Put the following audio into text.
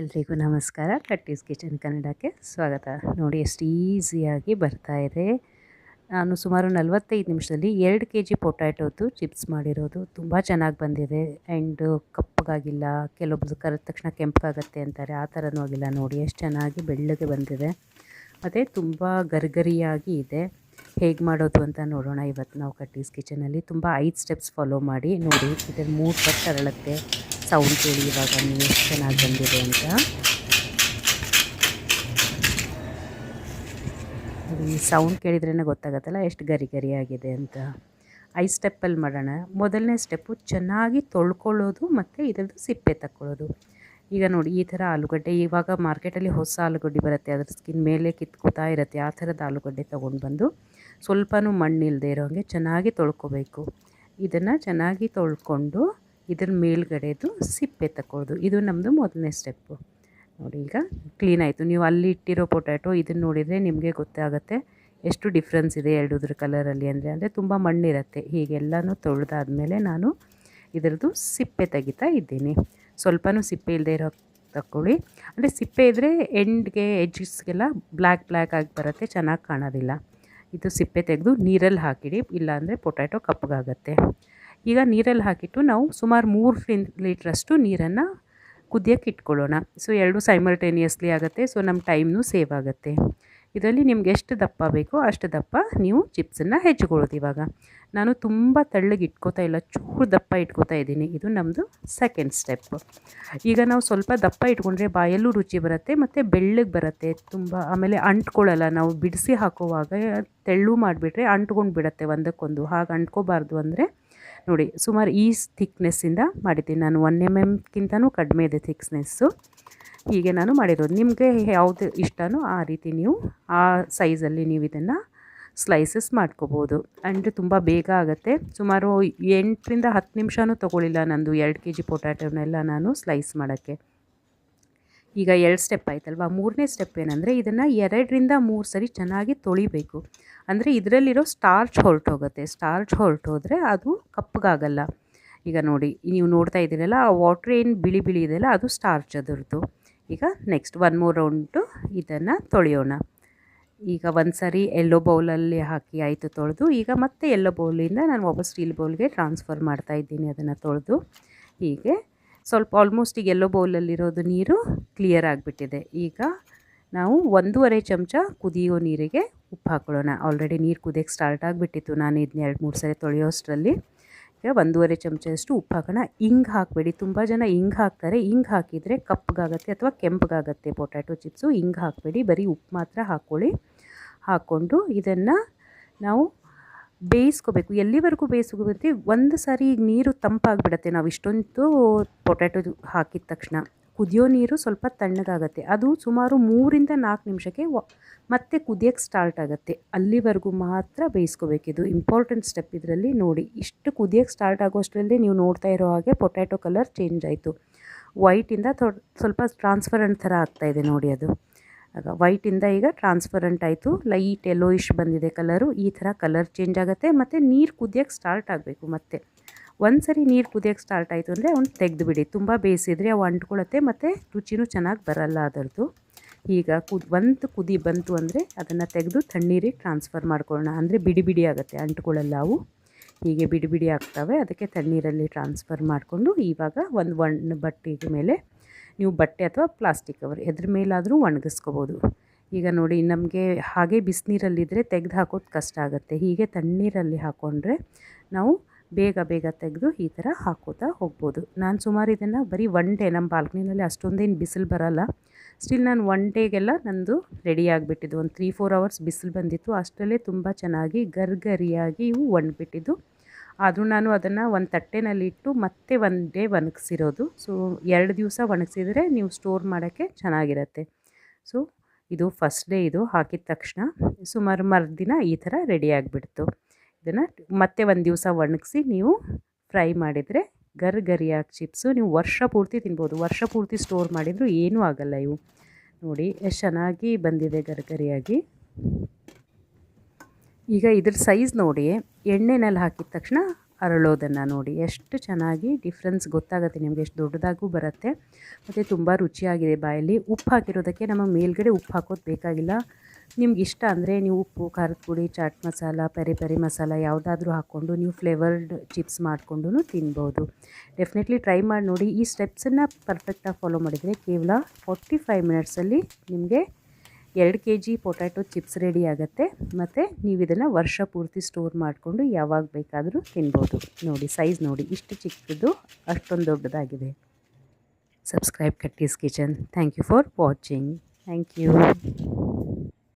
ಎಲ್ರಿಗೂ ನಮಸ್ಕಾರ. ಕಟ್ಟೀಸ್ ಕಿಚನ್ ಕನ್ನಡಕ್ಕೆ ಸ್ವಾಗತ. ನೋಡಿ ಎಷ್ಟು ಈಸಿಯಾಗಿ ಬರ್ತಾ ಇದೆ. ನಾನು ಸುಮಾರು ನಲವತ್ತೈದು ನಿಮಿಷದಲ್ಲಿ ಎರಡು ಕೆ ಜಿ ಪೊಟ್ಯಾಟೋದು, ಚಿಪ್ಸ್ ಮಾಡಿರೋದು ತುಂಬ ಚೆನ್ನಾಗಿ ಬಂದಿದೆ. ಆ್ಯಂಡ್ ಕಪ್ಪಗಾಗಿಲ್ಲ, ಕೆಲವೊಬ್ರು ಕರೆದ ತಕ್ಷಣ ಕೆಂಪಗಾಗತ್ತೆ ಅಂತಾರೆ. ಆ ಥರನೂ ಆಗಿಲ್ಲ ನೋಡಿ. ಎಷ್ಟು ಚೆನ್ನಾಗಿ ಬೆಳ್ಳಗೆ ಬಂದಿದೆ. ಮತ್ತು ತುಂಬ ಗರಿಗರಿಯಾಗಿ ಇದೆ. ಹೇಗೆ ಮಾಡೋದು ಅಂತ ನೋಡೋಣ ಇವತ್ತು ನಾವು ಕಟ್ಟೀಸ್ ಕಿಚನಲ್ಲಿ. ತುಂಬ ಐದು ಸ್ಟೆಪ್ಸ್ ಫಾಲೋ ಮಾಡಿ ನೋಡಿ. ಇದನ್ನು ಮೂರು ಪಟ್ಟು ಅರಳುತ್ತೆ ಸೌಂಡ್ ಕೇಳಿ ಇವಾಗ ನೀವು ಎಷ್ಟು ಚೆನ್ನಾಗಿ ಬಂದಿದೆ ಅಂತ. ಈ ಸೌಂಡ್ ಕೇಳಿದ್ರೇ ಗೊತ್ತಾಗತ್ತಲ್ಲ ಎಷ್ಟು ಗರಿ ಗರಿ ಆಗಿದೆ ಅಂತ. ಐ ಸ್ಟೆಪ್ಪಲ್ಲಿ ಮಾಡೋಣ. ಮೊದಲನೇ ಸ್ಟೆಪ್ಪು ಚೆನ್ನಾಗಿ ತೊಳ್ಕೊಳ್ಳೋದು ಮತ್ತು ಇದರದ್ದು ಸಿಪ್ಪೆ ತಕ್ಕೊಳ್ಳೋದು. ಈಗ ನೋಡಿ, ಈ ಥರ ಆಲೂಗಡ್ಡೆ, ಇವಾಗ ಮಾರ್ಕೆಟಲ್ಲಿ ಹೊಸ ಆಲೂಗಡ್ಡೆ ಬರುತ್ತೆ. ಅದ್ರ ಸ್ಕಿನ್ ಮೇಲೆ ಕಿತ್ಕೋತಾ ಇರುತ್ತೆ. ಆ ಥರದ ಆಲೂಗಡ್ಡೆ ತೊಗೊಂಡು ಬಂದು ಸ್ವಲ್ಪನೂ ಮಣ್ಣಿಲ್ಲದೆ ಇರೋ ಹಾಗೆ ಚೆನ್ನಾಗಿ ತೊಳ್ಕೊಬೇಕು. ಇದನ್ನು ಚೆನ್ನಾಗಿ ತೊಳ್ಕೊಂಡು ಇದ್ರ ಮೇಲ್ಗಡೆದು ಸಿಪ್ಪೆ ತಕ್ಕೋದು ಇದು ನಮ್ಮದು ಮೊದಲನೇ ಸ್ಟೆಪ್ಪು ನೋಡಿ ಈಗ ಕ್ಲೀನ್ ಆಯಿತು. ನೀವು ಅಲ್ಲಿ ಇಟ್ಟಿರೋ ಪೊಟ್ಯಾಟೊ ಇದನ್ನು ನೋಡಿದರೆ ನಿಮಗೆ ಗೊತ್ತಾಗುತ್ತೆ ಎಷ್ಟು ಡಿಫ್ರೆನ್ಸ್ ಇದೆ ಎರಡುದ್ರ ಕಲರಲ್ಲಿ ಅಂದರೆ. ಅಂದರೆ ತುಂಬ ಮಣ್ಣಿರುತ್ತೆ. ಹೀಗೆಲ್ಲನೂ ತೊಳೆದಾದ್ಮೇಲೆ ನಾನು ಇದರದ್ದು ಸಿಪ್ಪೆ ತೆಗಿತಾ ಇದ್ದೀನಿ. ಸ್ವಲ್ಪನೂ ಸಿಪ್ಪೆ ಇಲ್ಲದೆ ಇರೋ ತಗೊಳ್ಳಿ ಅಂದರೆ ಸಿಪ್ಪೆ ಇದ್ದರೆ ಎಂಡ್ಗೆ ಎಜ್ಜಸ್ಗೆಲ್ಲ ಬ್ಲ್ಯಾಕ್ ಬ್ಲ್ಯಾಕ್ ಆಗಿ ಬರುತ್ತೆ, ಚೆನ್ನಾಗಿ ಕಾಣೋದಿಲ್ಲ. ಇದು ಸಿಪ್ಪೆ ತೆಗೆದು ನೀರಲ್ಲಿ ಹಾಕಿಡಿ, ಇಲ್ಲಾಂದರೆ ಪೊಟ್ಯಾಟೊ ಕಪ್ಪಗಾಗತ್ತೆ. ಈಗ ನೀರಲ್ಲಿ ಹಾಕಿಟ್ಟು ನಾವು ಸುಮಾರು ಮೂರು ಲೀಟ್ರಷ್ಟು ನೀರನ್ನು ಕುದಿಯೋಕ್ಕೆ ಇಟ್ಕೊಳ್ಳೋಣ. ಸೊ, ಎರಡು ಸೈಮಲ್ಟೇನಿಯಸ್ಲಿ ಆಗುತ್ತೆ. ಸೊ, ನಮ್ಮ ಟೈಮ್ನೂ ಸೇವ್ ಆಗುತ್ತೆ. ಇದರಲ್ಲಿ ನಿಮ್ಗೆ ಎಷ್ಟು ದಪ್ಪ ಬೇಕೋ ಅಷ್ಟು ದಪ್ಪ ನೀವು ಚಿಪ್ಸನ್ನು ಹೆಚ್ಚಿಕೊಳ್ಳೋದು ಇವಾಗ. ನಾನು ತುಂಬ ತೆಳ್ಳಗೆ ಇಟ್ಕೋತಾ ಇಲ್ಲ, ಚೂರು ದಪ್ಪ ಇಟ್ಕೋತಾ ಇದ್ದೀನಿ. ಇದು ನಮ್ಮದು ಸೆಕೆಂಡ್ ಸ್ಟೆಪ್ ಈಗ ನಾವು ಸ್ವಲ್ಪ ದಪ್ಪ ಇಟ್ಕೊಂಡ್ರೆ ಬಾಯಲ್ಲೂ ರುಚಿ ಬರುತ್ತೆ, ಮತ್ತು ಬೆಳ್ಳಗೆ ಬರುತ್ತೆ. ತುಂಬ, ಆಮೇಲೆ ಅಂಟ್ಕೊಳ್ಳಲ್ಲ, ನಾವು ಬಿಡಿಸಿ ಹಾಕುವಾಗ ತೆಳ್ಳು ಮಾಡಿಬಿಟ್ರೆ ಅಂಟ್ಕೊಂಡು ಬಿಡುತ್ತೆ ಒಂದಕ್ಕೊಂದು. ಹಾಗೆ ಅಂಟ್ಕೋಬಾರ್ದು ಅಂದರೆ ನೋಡಿ, ಸುಮಾರು ಈ ಥಿಕ್ನೆಸ್ಸಿಂದ ಮಾಡಿದ್ದೀನಿ. ನಾನು ಒನ್ ಎಂ ಎಮ್ಗಿಂತನೂ ಕಡಿಮೆ ಇದೆ ಥಿಕ್ನೆಸ್ಸು ಹೀಗೆ ನಾನು ಮಾಡಿರೋದು. ನಿಮಗೆ ಯಾವುದು ಇಷ್ಟನೋ ಆ ರೀತಿ ನೀವು ಆ ಸೈಜಲ್ಲಿ ನೀವು ಇದನ್ನು ಸ್ಲೈಸಸ್ ಮಾಡ್ಕೋಬೋದು. ಆ್ಯಂಡ್ ತುಂಬ ಬೇಗ ಆಗುತ್ತೆ. ಸುಮಾರು ಎಂಟರಿಂದ ಹತ್ತು ನಿಮಿಷನೂ ತೊಗೊಳ್ಳಿಲ್ಲ ನಂದು ಎರಡು ಕೆ ಜಿ ಪೊಟ್ಯಾಟೋನೆಲ್ಲ ನಾನು ಸ್ಲೈಸ್ ಮಾಡೋಕ್ಕೆ. ಈಗ ಎರಡು ಸ್ಟೆಪ್ ಆಯ್ತಲ್ವಾ? ಮೂರನೇ ಸ್ಟೆಪ್ ಏನಂದರೆ ಇದನ್ನು ಎರಡರಿಂದ ಮೂರು ಸರಿ ಚೆನ್ನಾಗಿ ತೊಳಿಬೇಕು. ಅಂದರೆ ಇದರಲ್ಲಿರೋ ಸ್ಟಾರ್ಚ್ ಹೊರಟೋಗುತ್ತೆ. ಸ್ಟಾರ್ಚ್ ಹೊರಟೋದ್ರೆ ಅದು ಕಪ್ಪಗಾಗಲ್ಲ ಈಗ ನೋಡಿ, ನೀವು ನೋಡ್ತಾ ಇದ್ದೀರಲ್ಲ, ಆ ವಾಟ್ರ್ ಏನು ಬಿಳಿ ಬಿಳಿ ಇದೆಯಲ್ಲ, ಅದು ಸ್ಟಾರ್ಚ್ ಅದರದ್ದು. ಈಗ ನೆಕ್ಸ್ಟ್ ಒನ್ ಮೂರ್ ರೌಂಡು ಇದನ್ನು ತೊಳೆಯೋಣ. ಈಗ ಒಂದು ಸರಿ ಎಲ್ಲೋ ಬೌಲಲ್ಲಿ ಹಾಕಿ ಆಯಿತು ತೊಳೆದು, ಈಗ ಮತ್ತೆ ಎಲ್ಲೋ ಬೌಲಿಂದ ನಾನು ವಾಪಸ್ ಸ್ಟೀಲ್ ಬೌಲ್ಗೆ ಟ್ರಾನ್ಸ್ಫರ್ ಮಾಡ್ತಾ ಇದ್ದೀನಿ ಅದನ್ನು ತೊಳೆದು. ಹೀಗೆ ಸ್ವಲ್ಪ ಆಲ್ಮೋಸ್ಟ್ ಈಗ ಎಲ್ಲೋ ಬೌಲಲ್ಲಿರೋದು ನೀರು ಕ್ಲಿಯರ್ ಆಗಿಬಿಟ್ಟಿದೆ. ಈಗ ನಾವು ಒಂದೂವರೆ ಚಮಚ ಕುದಿಯೋ ನೀರಿಗೆ ಉಪ್ಪು ಹಾಕೊಳ್ಳೋಣ. ಆಲ್ರೆಡಿ ನೀರು ಕುದಿಯೋಕ್ಕೆ ಸ್ಟಾರ್ಟ್ ಆಗಿಬಿಟ್ಟಿತ್ತು. ನಾನು ಇದನ್ನ ಎರಡು ಮೂರು ಸರಿ ತೊಳೆಯೋಷ್ಟರಲ್ಲಿ. ಈಗ ಒಂದೂವರೆ ಚಮಚದಷ್ಟು ಉಪ್ಪು ಹಾಕೋಣ. ಹಿಂಗೆ ಹಾಕಬೇಡಿ. ತುಂಬ ಜನ ಹಿಂಗೆ ಹಾಕ್ತಾರೆ. ಹಿಂಗೆ ಹಾಕಿದರೆ ಕಪ್ಪಗಾಗತ್ತೆ ಅಥವಾ ಕೆಂಪಗಾಗತ್ತೆ. ಪೊಟ್ಯಾಟೊ ಚಿಪ್ಸು ಹಿಂಗೆ ಹಾಕಬೇಡಿ. ಬರೀ ಉಪ್ಪು ಮಾತ್ರ ಹಾಕ್ಕೊಳ್ಳಿ ಹಾಕ್ಕೊಂಡು ಇದನ್ನು ನಾವು ಬೇಯಿಸ್ಕೋಬೇಕು, ಎಲ್ಲಿವರೆಗೂ ಬೇಯಿಸ್ಕೋಬೇಕು ಒಂದು ಸಾರಿ ಈಗ ನೀರು ತಂಪಾಗಿಬಿಡತ್ತೆ. ನಾವು ಇಷ್ಟೊಂದು ಪೊಟ್ಯಾಟೊ ಹಾಕಿದ ತಕ್ಷಣ ಕುದಿಯೋ ನೀರು ಸ್ವಲ್ಪ ತಣ್ಣಗಾಗತ್ತೆ. ಅದು ಸುಮಾರು ಮೂರಿಂದ ನಾಲ್ಕು ನಿಮಿಷಕ್ಕೆ ಮತ್ತೆ ಕುದಿಯೋಕ್ಕೆ ಸ್ಟಾರ್ಟ್ ಆಗುತ್ತೆ. ಅಲ್ಲಿವರೆಗೂ ಮಾತ್ರ ಬೇಯಿಸ್ಕೋಬೇಕಿದು ಇಂಪಾರ್ಟೆಂಟ್ ಸ್ಟೆಪ್ ಇದರಲ್ಲಿ ನೋಡಿ. ಇಷ್ಟು ಕುದಿಯೋಕ್ಕೆ ಸ್ಟಾರ್ಟ್ ಆಗೋಷ್ಟರಲ್ಲಿ ನೀವು ನೋಡ್ತಾ ಇರೋ ಹಾಗೆ ಪೊಟ್ಯಾಟೊ ಕಲರ್ ಚೇಂಜ್ ಆಯಿತು. ವೈಟಿಂದ ಸ್ವಲ್ಪ ಟ್ರಾನ್ಸ್ಪರೆಂಟ್ ಥರ ಆಗ್ತಾಯಿದೆ ನೋಡಿ ಅದು. ಆಗ ವೈಟಿಂದ ಈಗ ಟ್ರಾನ್ಸ್ಪರೆಂಟ್ ಆಯಿತು. ಲೈಟ್ ಎಲ್ಲೋಯಿಶ್ ಬಂದಿದೆ ಕಲರು ಈ ಥರ ಕಲರ್ ಚೇಂಜ್ ಆಗುತ್ತೆ. ಮತ್ತು ನೀರು ಕುದಿಯೋಕ್ಕೆ ಸ್ಟಾರ್ಟ್ ಆಗಬೇಕು ಮತ್ತೆ. ಒಂದು ಸರಿ ನೀರು ಕುದಿಯೋಕ್ಕೆ ಸ್ಟಾರ್ಟ್ ಆಯಿತು ಅಂದರೆ ಅವ್ನು ತೆಗೆದುಬಿಡಿ. ತುಂಬ ಬೇಯಿಸಿದರೆ ಅವು ಅಂಟ್ಕೊಳ್ಳುತ್ತೆ ಮತ್ತು ರುಚಿನೂ ಚೆನ್ನಾಗಿ ಬರಲ್ಲ ಅದರದ್ದು. ಈಗ ಕುದ್, ಒಂದು ಕುದಿ ಬಂತು ಅಂದರೆ ಅದನ್ನು ತೆಗೆದು ತಣ್ಣೀರಿಗೆ ಟ್ರಾನ್ಸ್ಫರ್ ಮಾಡ್ಕೊಳ್ಳೋಣ. ಅಂದರೆ ಬಿಡಿ ಬಿಡಿ ಆಗುತ್ತೆ ಅಂಟ್ಕೊಳ್ಳಲ್ಲ ಅವು. ಹೀಗೆ ಬಿಡಿ ಬಿಡಿ ಆಗ್ತವೆ. ಅದಕ್ಕೆ ತಣ್ಣೀರಲ್ಲಿ ಟ್ರಾನ್ಸ್ಫರ್ ಮಾಡಿಕೊಂಡು ಇವಾಗ ಒಂದು ಒಣ ಬಟ್ಟೆಗೆ ಮೇಲೆ ನೀವು ಬಟ್ಟೆ ಅಥವಾ ಪ್ಲಾಸ್ಟಿಕ್ ಕವರ್ ಎದ್ರ ಮೇಲಾದರೂ ಒಣಗಿಸ್ಕೋಬೋದು. ಈಗ ನೋಡಿ, ನಮಗೆ ಹಾಗೆ ಬಿಸಿನೀರಲ್ಲಿದ್ದರೆ ತೆಗೆದು ಹಾಕೋದು ಕಷ್ಟ ಆಗುತ್ತೆ. ಹೀಗೆ ತಣ್ಣೀರಲ್ಲಿ ಹಾಕ್ಕೊಂಡ್ರೆ ನಾವು ಬೇಗ ಬೇಗ ತೆಗೆದು ಈ ಥರ ಹಾಕೋತಾ ಹೋಗ್ಬೋದು. ನಾನು ಸುಮಾರು ಇದನ್ನು ಬರೀ ಒನ್ ಡೇ ನಮ್ಮ ಬಾಲ್ಕನಿನಲ್ಲಿ ಅಷ್ಟೊಂದೇನು ಬಿಸಿಲು ಬರಲ್ಲ. ಸ್ಟಿಲ್ ನಾನು ಒನ್ ಡೇಗೆಲ್ಲ ನಂದು ರೆಡಿ ಆಗಿಬಿಟ್ಟಿದ್ದು. ಒಂದು ತ್ರೀ, ಫೋರ್ ಅವರ್ಸ್ ಬಿಸಿಲು ಬಂದಿತ್ತು. ಅಷ್ಟರಲ್ಲೇ ತುಂಬ ಚೆನ್ನಾಗಿ ಗರ್ಗರಿಯಾಗಿ ಇವು ಒಣಗಿಬಿಟ್ಟಿದ್ದು. ಆದರೂ ನಾನು ಅದನ್ನು ಒಂದು ತಟ್ಟೆನಲ್ಲಿ ಇಟ್ಟು ಮತ್ತೆ ಒಂದು ಡೇ ಒಣಗಿಸಿರೋದು. ಸೊ ಎರಡು ದಿವಸ ಒಣಗಿಸಿದರೆ ನೀವು ಸ್ಟೋರ್ ಮಾಡೋಕ್ಕೆ ಚೆನ್ನಾಗಿರುತ್ತೆ. ಸೊ ಇದು ಫಸ್ಟ್ ಡೇ ಇದು ಹಾಕಿದ ತಕ್ಷಣ ಸುಮಾರು ಮರುದಿನ ಈ ಥರ ರೆಡಿ ಆಗಿಬಿಡ್ತು. ಇದನ್ನು ಮತ್ತೆ ಒಂದು ದಿವಸ ಒಣಗಿಸಿ ನೀವು ಫ್ರೈ ಮಾಡಿದರೆ ಗರ್ ಗರಿಯಾಗಿ ಚಿಪ್ಸು ನೀವು ವರ್ಷ ಪೂರ್ತಿ ತಿನ್ಬೋದು. ವರ್ಷ ಪೂರ್ತಿ ಸ್ಟೋರ್ ಮಾಡಿದರೂ ಏನೂ ಆಗಲ್ಲ ಇವು. ನೋಡಿ, ಎಷ್ಟು ಚೆನ್ನಾಗಿ ಬಂದಿದೆ ಗರ್ಗರಿಯಾಗಿ. ಈಗ ಇದ್ರ ಸೈಜ್ ನೋಡಿ ಎಣ್ಣೆನಲ್ಲಿ ಹಾಕಿದ ತಕ್ಷಣ ಅರಳೋದನ್ನು ನೋಡಿ. ಎಷ್ಟು ಚೆನ್ನಾಗಿ ಡಿಫ್ರೆನ್ಸ್ ಗೊತ್ತಾಗುತ್ತೆ ನಿಮಗೆ, ಎಷ್ಟು ದೊಡ್ಡದಾಗೂ ಬರುತ್ತೆ. ಮತ್ತು ತುಂಬ ರುಚಿಯಾಗಿದೆ ಬಾಯಲ್ಲಿ. ಉಪ್ಪು ಹಾಕಿರೋದಕ್ಕೆ ನಮ್ಮ ಮೇಲ್ಗಡೆ ಉಪ್ಪು ಹಾಕೋದು ಬೇಕಾಗಿಲ್ಲ. ನಿಮ್ಗೆ ಇಷ್ಟ ಅಂದರೆ ನೀವು ಉಪ್ಪು, ಖಾರದ ಪುಡಿ, ಚಾಟ್ ಮಸಾಲ, ಪೆರಿ ಪೆರಿ ಮಸಾಲ ಯಾವುದಾದ್ರೂ ಹಾಕ್ಕೊಂಡು ನೀವು ಫ್ಲೇವರ್ಡ್ ಚಿಪ್ಸ್ ಮಾಡಿಕೊಂಡು ತಿನ್ಬೋದು. ಡೆಫಿನೆಟ್ಲಿ ಟ್ರೈ ಮಾಡಿ ನೋಡಿ. ಈ ಸ್ಟೆಪ್ಸನ್ನು ಪರ್ಫೆಕ್ಟಾಗಿ ಫಾಲೋ ಮಾಡಿದರೆ ಕೇವಲ ಫಾರ್ಟಿ ಫೈವ್ ಮಿನಿಟ್ಸಲ್ಲಿ ನಿಮಗೆ ಎರಡು K G potato chips ready ಆಗುತ್ತೆ. ಮತ್ತು ನೀವು ಇದನ್ನು ವರ್ಷ ಪೂರ್ತಿ ಸ್ಟೋರ್ ಮಾಡಿಕೊಂಡು ಯಾವಾಗ ಬೇಕಾದರೂ ತಿನ್ಬೋದು. ನೋಡಿ, ಸೈಜ್ ನೋಡಿ, ಇಷ್ಟು ಚಿಕ್ಕದು, ಅಷ್ಟೊಂದು ದೊಡ್ಡದಾಗಿದೆ. Subscribe Katti's kitchen. Thank you for watching. Thank you.